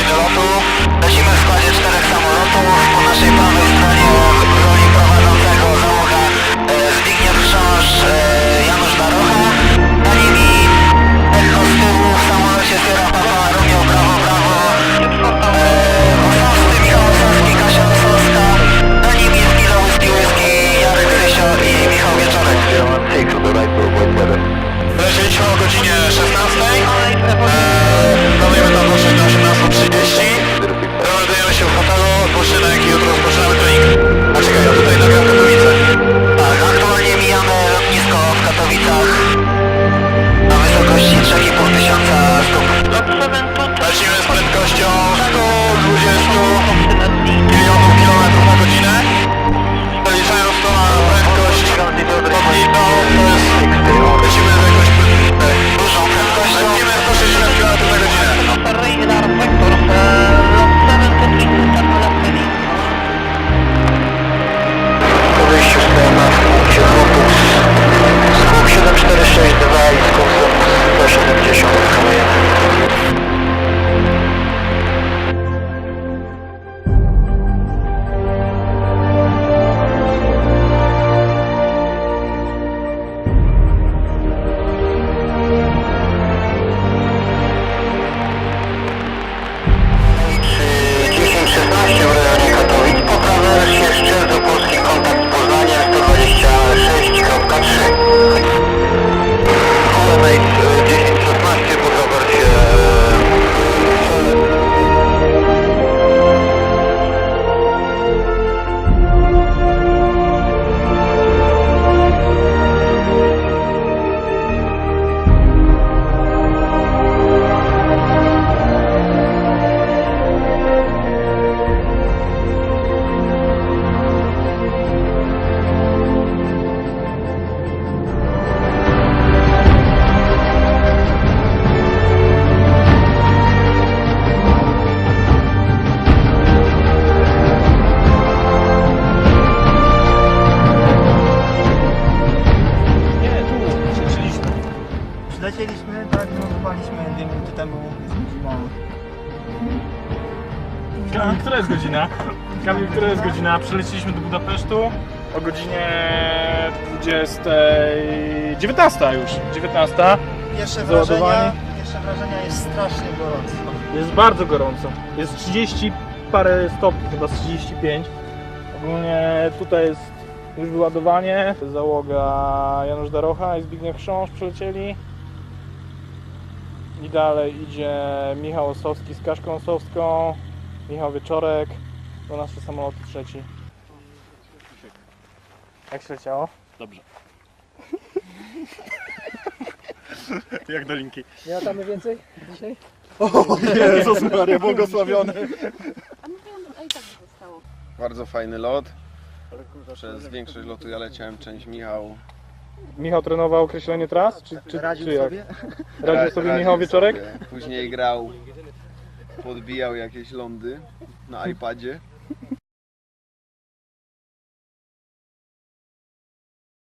Hello? Kamil, która jest godzina? Przyleciliśmy do Budapesztu o godzinie 20... 19 już. 19. Pierwsze wrażenia, pierwsze wrażenia jest strasznie gorąco. Jest bardzo gorąco. Jest 30 parę stopni, chyba z 35. Ogólnie tutaj jest już wyładowanie. Załoga Janusz Darocha i Zbigniew Chrząszcz przylecieli. I dalej idzie Michał Osowski z Kaszką Osowską, Michał Wieczorek, do nasze samoloty trzeci. Jak się leciało? Dobrze. Jak do linki. Nie latamy więcej dzisiaj? Jezus Maria, błogosławiony. A mówiłam, a i tak by zostało. Bardzo fajny lot. Przez większość lotu ja leciałem, część Michał. Michał trenował określenie tras? Czy, czy, Radził czy jak? sobie? Radził sobie Michał Wieczorek? Później grał, podbijał jakieś lądy na iPadzie.